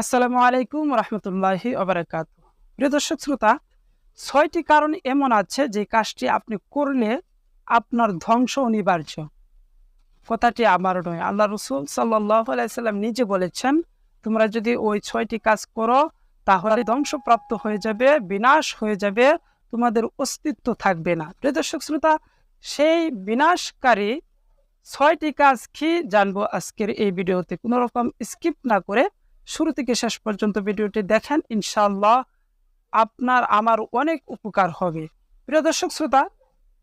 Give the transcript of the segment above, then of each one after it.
আসসালামু আলাইকুম রহমতুল্লাহি অবরাকাত প্রিয় দর্শক শ্রোতা, ছয়টি কারণ এমন আছে যে কাজটি আপনি করলে আপনার ধ্বংস অনিবার্য। কথাটি আমার নয়, আল্লাহ রসুল সাল্লাহ নিজে বলেছেন, তোমরা যদি ওই ছয়টি কাজ করো, তাহলে ধ্বংসপ্রাপ্ত হয়ে যাবে, বিনাশ হয়ে যাবে, তোমাদের অস্তিত্ব থাকবে না। প্রিয় দর্শক শ্রোতা, সেই বিনাশকারী ছয়টি কাজ কি জানব আজকের এই ভিডিওতে। কোনো রকম স্কিপ না করে শুরু থেকে শেষ পর্যন্ত ভিডিওটি দেখেন ইনশাল্লাহ আপনার আমার অনেক উপকার হবে। প্রিয় দর্শক শ্রোতা,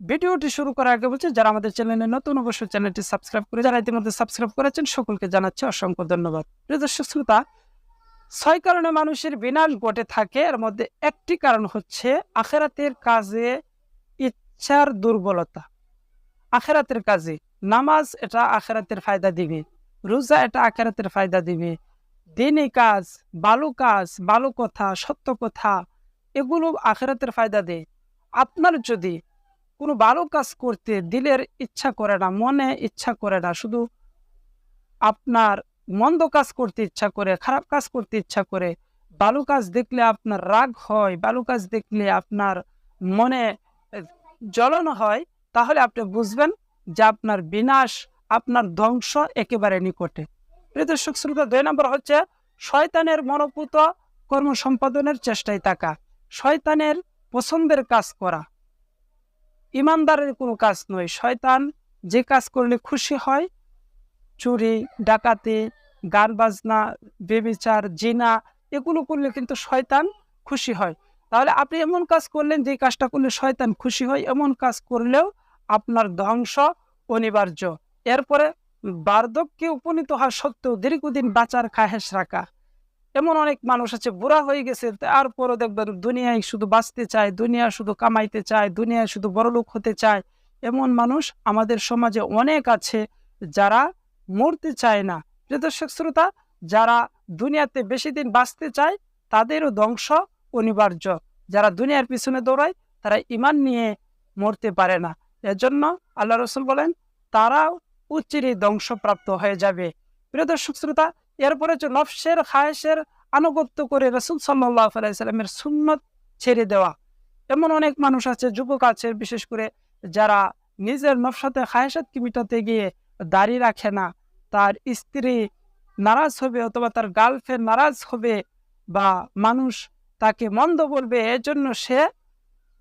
ভিডিওটি শুরু করার আগে বলছি, যারা আমাদের চ্যানেলে নতুন অবশ্যই চ্যানেলটি সাবস্ক্রাইব করে, যারা ইতিমধ্যে সাবস্ক্রাইব করেছেন, সকলকে জানাচ্ছি অসংখ্য ধন্যবাদ। প্রিয় দর্শক শ্রোতা, ছয় কারণে মানুষের বিনাশ ঘটে থাকে। এর মধ্যে একটি কারণ হচ্ছে আখেরাতের কাজে ইচ্ছার দুর্বলতা। আখেরাতের কাজে নামাজ এটা আখেরাতের ফায়দা দিবে, রোজা এটা আখেরাতের ফায়দা দিবে দিনই কাজ, ভালো কাজ, ভালো কথা, সত্য কথা, এগুলো আখেরাতের ফায়দা দেয়। আপনার যদি কোনো ভালো কাজ করতে দিলের ইচ্ছা করে না, মনে ইচ্ছা করে না, শুধু আপনার মন্দ কাজ করতে ইচ্ছা করে, খারাপ কাজ করতে ইচ্ছা করে, ভালো কাজ দেখলে আপনার রাগ হয়, ভালো কাজ দেখলে আপনার মনে জ্বলন হয়, তাহলে আপনি বুঝবেন যে আপনার বিনাশ, আপনার ধ্বংস একেবারে নিকটে। দর্শক শ্রোতা দুই নম্বর হচ্ছে শয়তানের মনোপুত কর্ম সম্পাদনের চেষ্টায় থাকা, শয়তানের পছন্দের কাজ করা। ইমানদারের কোনো কাজ নয়। শয়তান যে কাজ করলে খুশি হয়, চুরি, ডাকাতি, গান বাজনা, বেবিচার, জিনা, এগুলো করলে কিন্তু শয়তান খুশি হয়। তাহলে আপনি এমন কাজ করলেন যে কাজটা করলে শয়তান খুশি হয়, এমন কাজ করলেও আপনার ধ্বংস অনিবার্য। এরপরে বার্ধক্যে উপনীত হওয়া সত্ত্বেও দীর্ঘদিন বাঁচার খাহেস রাখা। এমন অনেক মানুষ আছে, বুড়া হয়ে গেছে, তারপরও দেখবেন দুনিয়ায় শুধু বাঁচতে চায়, দুনিয়া শুধু কামাইতে চায়, দুনিয়ায় শুধু বড়লোক হতে চায়। এমন মানুষ আমাদের সমাজে অনেক আছে যারা মরতে চায় না। দর্শক শ্রোতা, যারা দুনিয়াতে বেশি দিন বাঁচতে চায়, তাদেরও ধ্বংস অনিবার্য। যারা দুনিয়ার পিছনে দৌড়ায়, তারা ইমান নিয়ে মরতে পারে না। এজন্য আল্লাহ রসুল বলেন, তারাও উচ্চিরই ধ্বংসপ্রাপ্ত হয়ে যাবে। প্রিয় দর্শক শ্রোতা, এরপরে হচ্ছে নফসের খায়েসের আনুগত্য করে রসুল সাল্লাহ আলাইসাল্লামের সুন্নত ছেড়ে দেওয়া। এমন অনেক মানুষ আছে, যুবক আছে, বিশেষ করে যারা নিজের নফসাতে খায়েসাতকে মিটাতে গিয়ে দাড়ি রাখে না। তার স্ত্রী নারাজ হবে অথবা তার গার্লফ্রেন্ড নারাজ হবে বা মানুষ তাকে মন্দ বলবে, এজন্য সে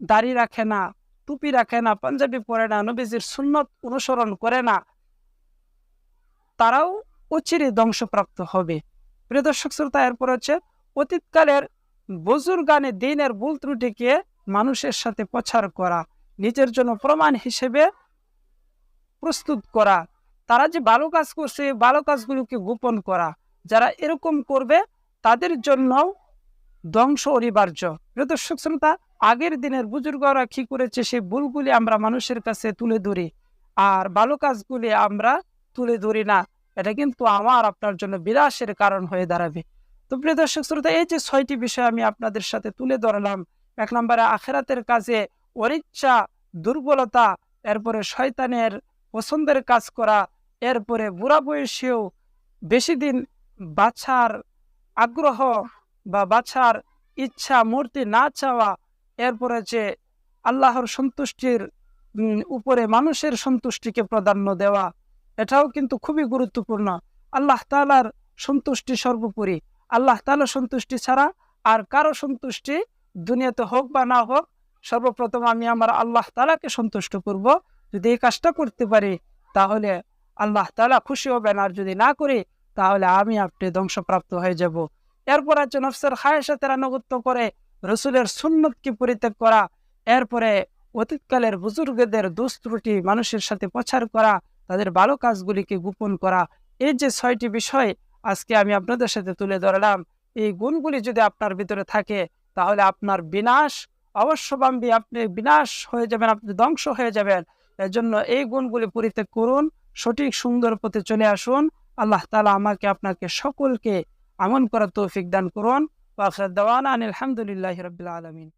দাড়ি রাখে না, টুপি রাখে না, পাঞ্জাবি পরে না, নবীজির সুন্নত অনুসরণ করে না। তারাও অচিরে ধ্বংসপ্রাপ্ত হবে। প্রিয় দর্শক শ্রোতা, এরপর হচ্ছে অতীতকালের বজুর গানে দিনের ভুল ত্রুটিকে মানুষের সাথে প্রচার করা, নিজের জন্য প্রমাণ হিসেবে প্রস্তুত করা, তারা যে ভালো কাজ করছে ভালো কাজগুলোকে গোপন করা, যারা এরকম করবে, তাদের জন্য ধ্বংস অনিবার্য। প্রিয় দর্শক শ্রোতা, আগের দিনের বুজুর্গরা কি করেছে, সেই ভুলগুলি আমরা মানুষের কাছে তুলে ধরি, আর ভালো কাজগুলি আমরা তুলে ধরি না, এটা কিন্তু আমার আপনার জন্য বিরাসের কারণ হয়ে দাঁড়াবে। তো প্রিয় দর্শক শ্রোতা, এই যে ছয়টি বিষয় আমি আপনাদের সাথে তুলে ধরলাম, এক নম্বরে আখেরাতের কাজে অনিচ্ছা দুর্বলতা, এরপরে শয়তানের পছন্দের কাজ করা, এরপরে বুড়া বয়সেও বেশি দিন বাছার আগ্রহ বা বাছার ইচ্ছা, মূর্তি না চাওয়া, এরপরে যে আল্লাহর সন্তুষ্টির উপরে মানুষের সন্তুষ্টিকে প্রাধান্য দেওয়া এটাও কিন্তু খুবই গুরুত্বপূর্ণ। আল্লাহ তালার সন্তুষ্টি সর্বোপরি। আল্লাহ তালার সন্তুষ্টি ছাড়া আর কারও সন্তুষ্টি দুনিয়াতে হোক বা না হোক, সর্বপ্রথম আমি আমার আল্লাহ তালাকে সন্তুষ্ট করব। যদি এই কাজটা করতে পারি, তাহলে আল্লাহ তালা খুশি হবেন। আর যদি না করি, তাহলে আমি আপনি ধ্বংসপ্রাপ্ত হয়ে যাব। এরপর আছে নফসের খায়েসাতের আনুগত্য করে রসুলের সুন্নতকে পরিত্যাগ করা। এরপরে অতীতকালের বুজুর্গদের দুস্ত্রুটি মানুষের সাথে প্রচার করা। তাদের ভালো কাজগুলিকে গোপন করা। এই যে ছয়টি বিষয় আজকে আমি আপনাদের সাথে তুলে ধরলাম, এই গুণগুলি যদি আপনার ভিতরে থাকে, তাহলে আপনার বিনাশ অবশ্যবাম্বী আপনি বিনাশ হয়ে যাবেন, আপনি ধ্বংস হয়ে যাবেন। এজন্য এই গুণগুলি পরিত্যাগ করুন, সঠিক সুন্দর পথে চলে আসুন। আল্লাহ তালা আমাকে, আপনাকে সকলকে আমন করার তৌফিক দান করুন। আলহামদুলিল্লাহ রবিল আলমিন।